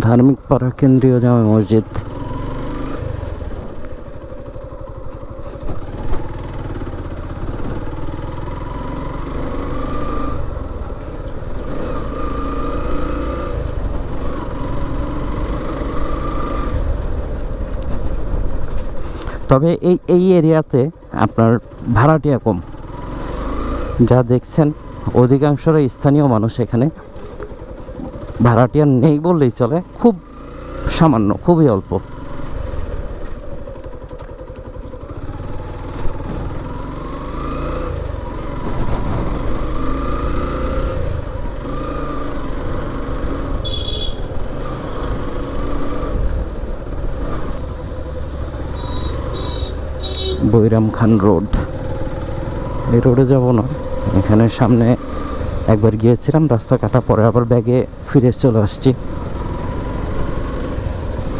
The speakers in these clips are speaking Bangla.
ধার্মিক পাড়া কেন্দ্রীয় জামে মসজিদ। তবে এই এই এরিয়াতে আপনার ভাড়াটিয়া কম। যা দেখছেন অধিকাংশরা স্থানীয় মানুষ এখানে ভাড়াটিয়া নেই বললেই চলে। খুব সামান্য, খুবই অল্প। বৈরাম খান রোড। এই রোডে যাব না। এখানে সামনে একবার গিয়েছিলাম, রাস্তা কাটা পরে আবার ব্যাগে ফিরে চলে আসছি।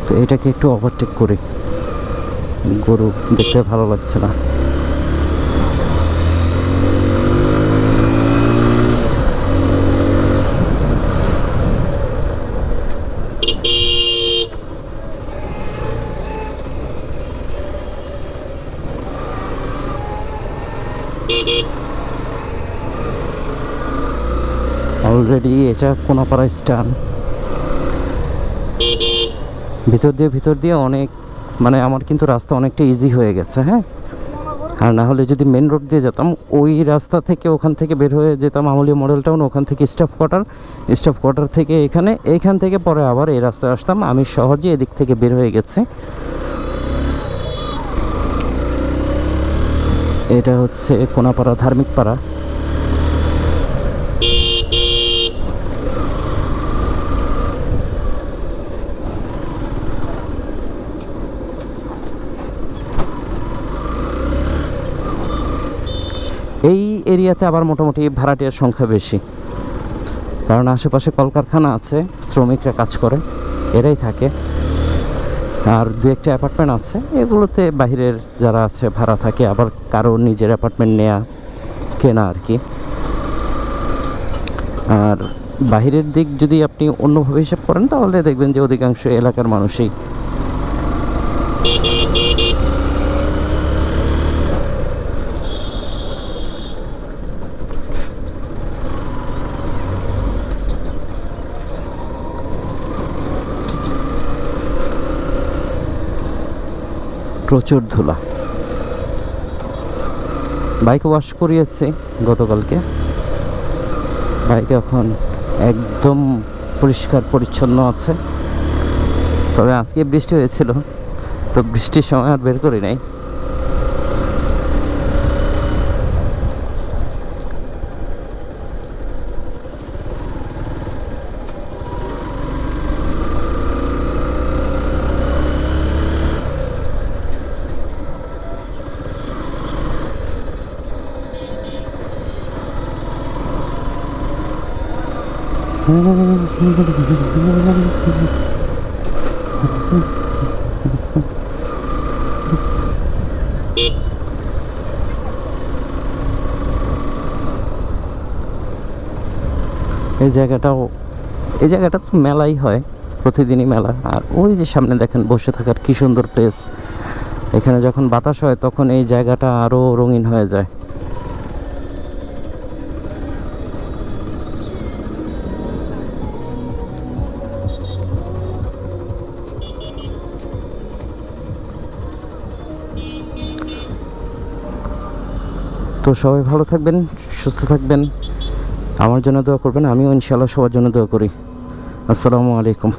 তো এটাকে একটু ওভারটেক করি। গরু দেখতে ভালো লাগছে না। অলরেডি এটা কোনাপাড়া স্টান। ভিতর দিয়ে ভিতর দিয়ে অনেক মানে আমার কিন্তু রাস্তা অনেকটা ইজি হয়ে গেছে হ্যাঁ? আর না হলে যদি মেন রোড দিয়ে যেতাম, ওই রাস্তা থেকে ওখান থেকে বের হয়ে যেতাম আমলিয়া মডেল টাউন ওখান থেকে স্টাফ কোয়ার্টার স্টাফ কোয়ার্টার থেকে এখানে এইখান থেকে পরে আবার এই রাস্তায় আসতাম। আমি সহজে এদিক থেকে বের হয়ে গেছি। এটা হচ্ছে কোনাপাড়া ধার্মিক পাড়া এই এরিয়াতে আবার মোটামুটি ভাড়াটিয়ার সংখ্যা বেশি। কারণ আশেপাশে কলকারখানা আছে, শ্রমিকরা কাজ করে, এরাই থাকে। আর দু একটা অ্যাপার্টমেন্ট আছে, এগুলোতে বাহিরের যারা আছে, ভাড়া থাকে, আবার কারও নিজের অ্যাপার্টমেন্ট নেয়া, কেনা আর কি। আর বাহিরের দিক যদি আপনি অন্যভাবে হিসাব করেন, তাহলে দেখবেন যে অধিকাংশ এলাকার মানুষই প্রচুর ধুলা। বাইক ওয়াশ করিয়েছি গতকালকে। বাইক এখন একদম পরিষ্কার, পরিচ্ছন্ন আছে। তবে আজকে বৃষ্টি হয়েছিল, তো বৃষ্টির সময় আর বের করি নাই। এই জায়গাটাও, এই জায়গাটা তো মেলাই হয়, প্রতিদিনই মেলা। আর ওই যে সামনে দেখেন, বসে থাকার কি সুন্দর প্লেস এখানে যখন বাতাস হয়, তখন এই জায়গাটা আরও রঙিন হয়ে যায়। তো সবাই ভালো থাকবেন, সুস্থ থাকবেন। আমার জন্য দোয়া করবেন, আমিও ইনশাল্লাহ সবার জন্য দোয়া করি। আসসালামু আলাইকুম।